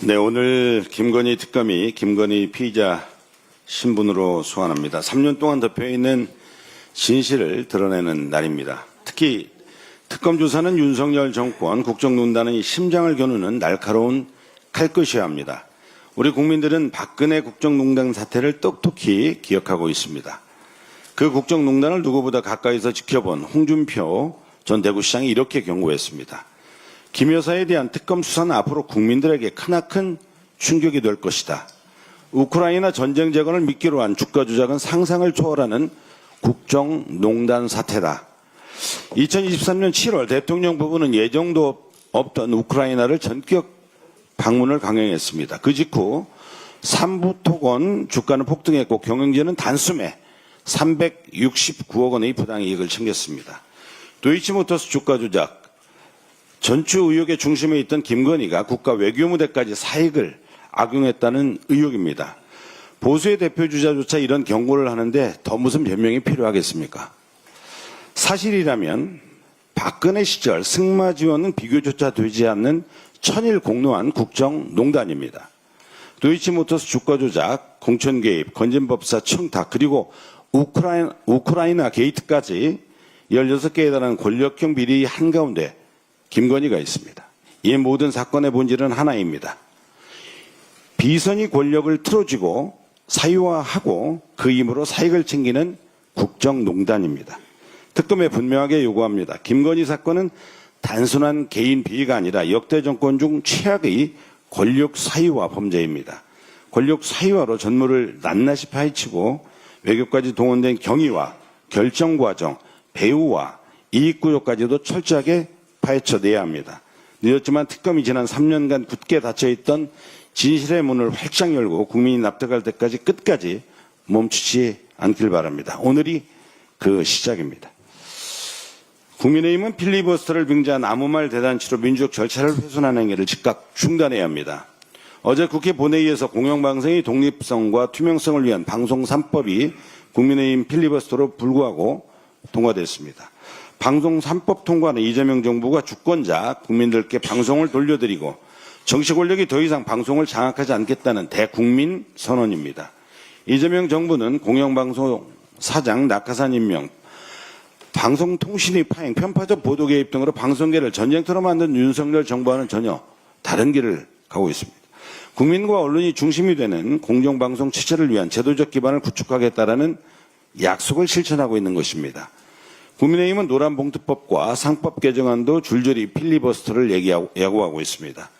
네, 오늘 김건희 특검이 김건희 피의자 신분으로 소환합니다. 3년 동안 덮여 있는 진실을 드러내는 날입니다. 특히 특검 조사는 윤석열 정권 국정농단의 심장을 겨누는 날카로운 칼끝이어야 합니다. 우리 국민들은 박근혜 국정농단 사태를 똑똑히 기억하고 있습니다. 그 국정농단을 누구보다 가까이서 지켜본 홍준표 전 대구시장이 이렇게 경고했습니다. 김 여사에 대한 특검 수사는 앞으로 국민들에게 크나큰 충격이 될 것이다. 우크라이나 전쟁 재건을 미끼로 한 주가 조작은 상상을 초월하는 국정농단 사태다. 2023년 7월 대통령 부부는 예정도 없던 우크라이나를 전격 방문을 강행했습니다. 그 직후 삼부토건 주가는 폭등했고 경영진은 단숨에 369억 원의 부당이익을 챙겼습니다. 도이치모터스 주가 조작, 전주 의혹의 중심에 있던 김건희가 국가 외교 무대까지 사익을 악용했다는 의혹입니다. 보수의 대표 주자조차 이런 경고를 하는데 더 무슨 변명이 필요하겠습니까? 사실이라면 박근혜 시절 승마 지원은 비교조차 되지 않는 천일 공로한 국정농단입니다. 도이치모터스 주가 조작, 공천 개입, 건진법사 청탁, 그리고 우크라이나, 우크라이나 게이트까지 16개에 달하는 권력형 비리 한가운데 김건희가 있습니다. 이 모든 사건의 본질은 하나입니다. 비선이 권력을 틀어쥐고 사유화하고 그 힘으로 사익을 챙기는 국정농단입니다. 특검에 분명하게 요구합니다. 김건희 사건은 단순한 개인 비위가 아니라 역대 정권 중 최악의 권력 사유화 범죄입니다. 권력 사유화로 전무를 낱낱이 파헤치고 외교까지 동원된 경위와 결정 과정, 배후와 이익 구조까지도 철저하게 파헤쳐내야 합니다. 늦었지만 특검이 지난 3년간 굳게 닫혀있던 진실의 문을 활짝 열고 국민이 납득할 때까지 끝까지 멈추지 않길 바랍니다. 오늘이 그 시작입니다. 국민의힘은 필리버스터를 빙자한 아무 말 대단치로 민주적 절차를 훼손하는 행위를 즉각 중단해야 합니다. 어제 국회 본회의에서 공영방송의 독립성과 투명성을 위한 방송 3법이 국민의힘 필리버스터로 불구하고 통과됐습니다. 방송 3법 통과는 이재명 정부가 주권자 국민들께 방송을 돌려드리고 정치 권력이 더 이상 방송을 장악하지 않겠다는 대국민 선언입니다. 이재명 정부는 공영방송 사장 낙하산 임명, 방송통신의 파행, 편파적 보도 개입 등으로 방송계를 전쟁터로 만든 윤석열 정부와는 전혀 다른 길을 가고 있습니다. 국민과 언론이 중심이 되는 공정방송 체제를 위한 제도적 기반을 구축하겠다라는 약속을 실천하고 있는 것입니다. 국민의힘은 노란봉투법과 상법 개정안도 줄줄이 필리버스터를 얘기하고, 야구하고 있습니다.